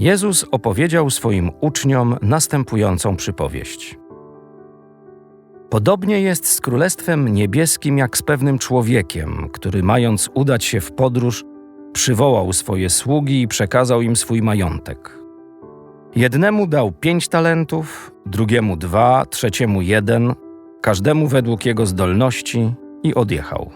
Jezus opowiedział swoim uczniom następującą przypowieść. Podobnie jest z Królestwem Niebieskim jak z pewnym człowiekiem, który mając udać się w podróż, przywołał swoje sługi i przekazał im swój majątek. Jednemu dał pięć talentów, drugiemu dwa, trzeciemu jeden, każdemu według jego zdolności i odjechał.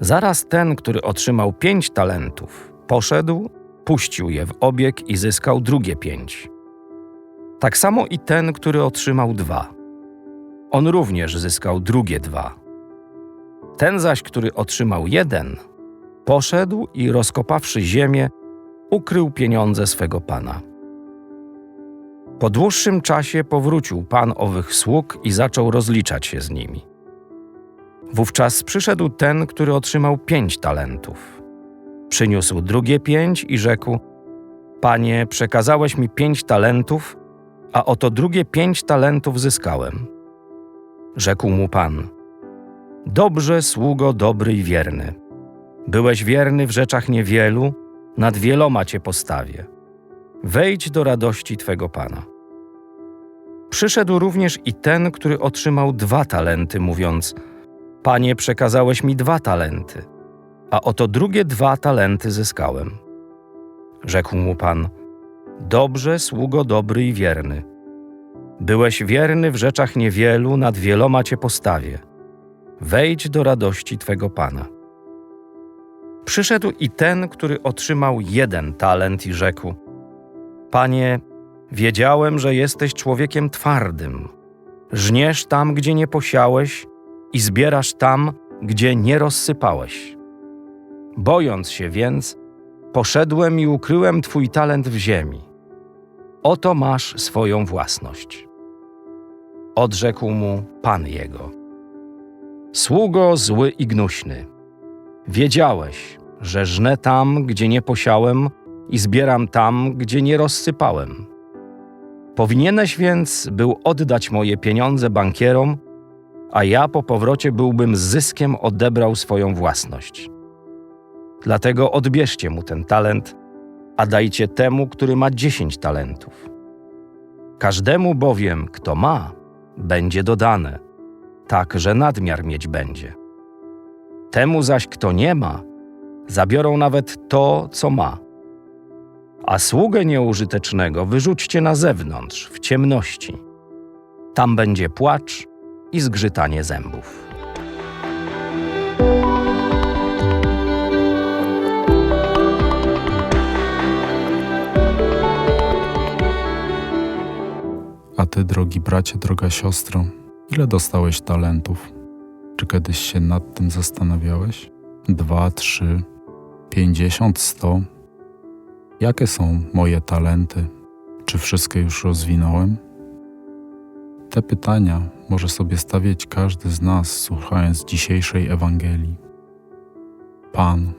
Zaraz ten, który otrzymał pięć talentów, poszedł, puścił je w obieg i zyskał drugie pięć. Tak samo i ten, który otrzymał dwa. On również zyskał drugie dwa. Ten zaś, który otrzymał jeden, poszedł i rozkopawszy ziemię, ukrył pieniądze swego pana. Po dłuższym czasie powrócił pan owych sług i zaczął rozliczać się z nimi. Wówczas przyszedł ten, który otrzymał pięć talentów. Przyniósł drugie pięć i rzekł: Panie, przekazałeś mi pięć talentów, a oto drugie pięć talentów zyskałem. Rzekł mu pan: Dobrze, sługo dobry i wierny. Byłeś wierny w rzeczach niewielu, nad wieloma cię postawię. Wejdź do radości twego pana. Przyszedł również i ten, który otrzymał dwa talenty, mówiąc: Panie, przekazałeś mi dwa talenty, a oto drugie dwa talenty zyskałem. Rzekł mu pan: Dobrze, sługo dobry i wierny. Byłeś wierny w rzeczach niewielu, nad wieloma cię postawię. Wejdź do radości twego pana. Przyszedł i ten, który otrzymał jeden talent i rzekł: Panie, wiedziałem, że jesteś człowiekiem twardym. Żniesz tam, gdzie nie posiałeś, i zbierasz tam, gdzie nie rozsypałeś. Bojąc się więc, poszedłem i ukryłem Twój talent w ziemi. Oto masz swoją własność. Odrzekł mu Pan jego. Sługo zły i gnuśny, wiedziałeś, że żnę tam, gdzie nie posiałem i zbieram tam, gdzie nie rozsypałem. Powinieneś więc był oddać moje pieniądze bankierom, a ja po powrocie byłbym z zyskiem odebrał swoją własność. Dlatego odbierzcie mu ten talent, a dajcie temu, który ma dziesięć talentów. Każdemu bowiem, kto ma, będzie dodane, tak że nadmiar mieć będzie. Temu zaś, kto nie ma, zabiorą nawet to, co ma. A sługę nieużytecznego wyrzućcie na zewnątrz, w ciemności. Tam będzie płacz i zgrzytanie zębów. Ty, drogi bracie, droga siostro, ile dostałeś talentów? Czy kiedyś się nad tym zastanawiałeś? Dwa, trzy, pięćdziesiąt, sto? Jakie są moje talenty? Czy wszystkie już rozwinąłem? Te pytania może sobie stawiać każdy z nas, słuchając dzisiejszej Ewangelii. Pan,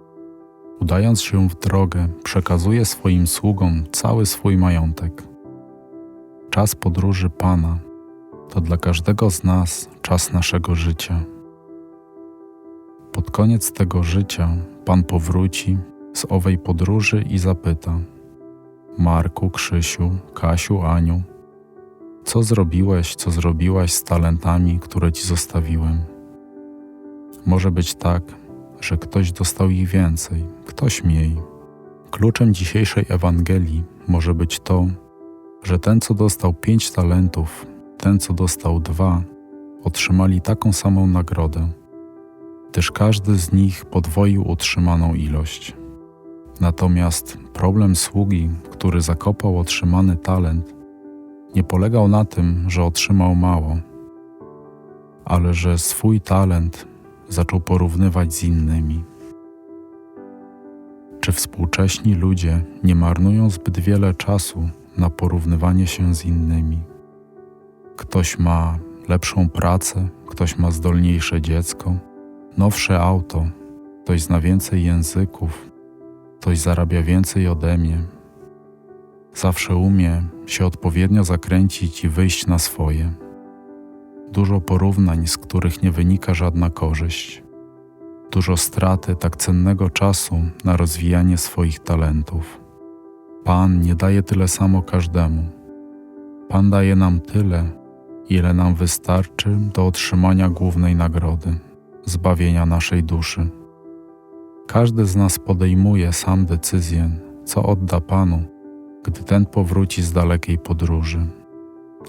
udając się w drogę, przekazuje swoim sługom cały swój majątek. Czas podróży Pana to dla każdego z nas czas naszego życia. Pod koniec tego życia Pan powróci z owej podróży i zapyta: Marku, Krzysiu, Kasiu, Aniu, co zrobiłeś, co zrobiłaś z talentami, które ci zostawiłem? Może być tak, że ktoś dostał ich więcej, ktoś mniej. Kluczem dzisiejszej Ewangelii może być to, że ten, co dostał pięć talentów, ten, co dostał dwa, otrzymali taką samą nagrodę, gdyż każdy z nich podwoił otrzymaną ilość. Natomiast problem sługi, który zakopał otrzymany talent, nie polegał na tym, że otrzymał mało, ale że swój talent zaczął porównywać z innymi. Czy współcześni ludzie nie marnują zbyt wiele czasu na porównywanie się z innymi? Ktoś ma lepszą pracę, ktoś ma zdolniejsze dziecko, nowsze auto, ktoś zna więcej języków, ktoś zarabia więcej ode mnie. Zawsze umie się odpowiednio zakręcić i wyjść na swoje. Dużo porównań, z których nie wynika żadna korzyść. Dużo straty tak cennego czasu na rozwijanie swoich talentów. Pan nie daje tyle samo każdemu. Pan daje nam tyle, ile nam wystarczy do otrzymania głównej nagrody zbawienia naszej duszy. Każdy z nas podejmuje sam decyzję, co odda Panu, gdy ten powróci z dalekiej podróży,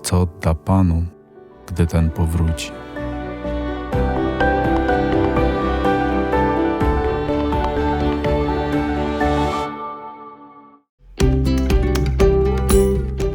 co odda Panu, gdy ten powróci.